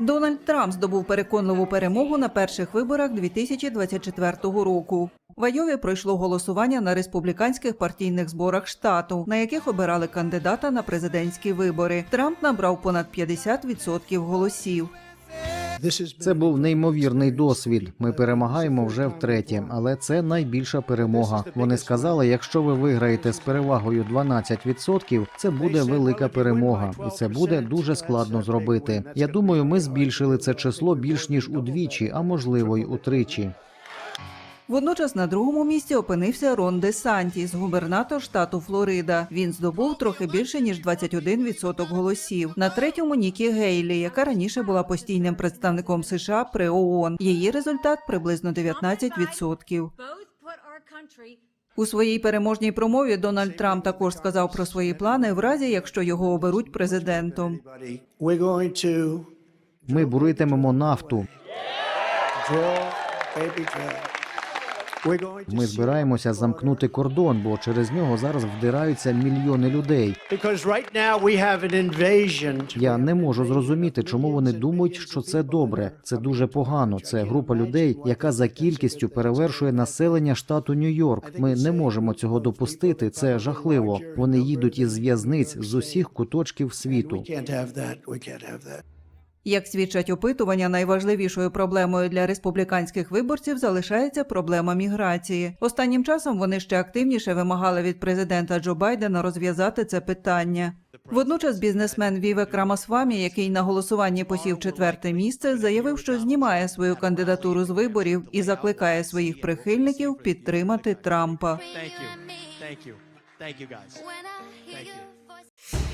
Дональд Трамп здобув переконливу перемогу на перших виборах 2024 року. В Айові пройшло голосування на республіканських партійних зборах штату, на яких обирали кандидата на президентські вибори. Трамп набрав понад 50% голосів. Це був неймовірний досвід. Ми перемагаємо вже втретє, але це найбільша перемога. Вони сказали, якщо ви виграєте з перевагою 12%, це буде велика перемога, і це буде дуже складно зробити. Я думаю, ми збільшили це число більш ніж удвічі, а можливо й утричі. Водночас на другому місці опинився Рон Де Сантіс, губернатор штату Флорида. Він здобув трохи більше ніж 21% голосів. На третьому Нікі Гейлі, яка раніше була постійним представником США при ООН. Її результат приблизно 19%. У своїй переможній промові Дональд Трамп також сказав про свої плани в разі, якщо його оберуть президентом. Ми буритимемо нафту. Ми збираємося замкнути кордон, бо через нього зараз вдираються мільйони людей. Я не можу зрозуміти, чому вони думають, що це добре. Це дуже погано. Це група людей, яка за кількістю перевершує населення штату Нью-Йорк. Ми не можемо цього допустити. Це жахливо. Вони їдуть із в'язниць з усіх куточків світу. Як свідчать опитування, найважливішою проблемою для республіканських виборців залишається проблема міграції. Останнім часом вони ще активніше вимагали від президента Джо Байдена розв'язати це питання. Водночас бізнесмен Вівек Рамасвамі, який на голосуванні посів четверте місце, заявив, що знімає свою кандидатуру з виборів і закликає своїх прихильників підтримати Трампа. Thank you.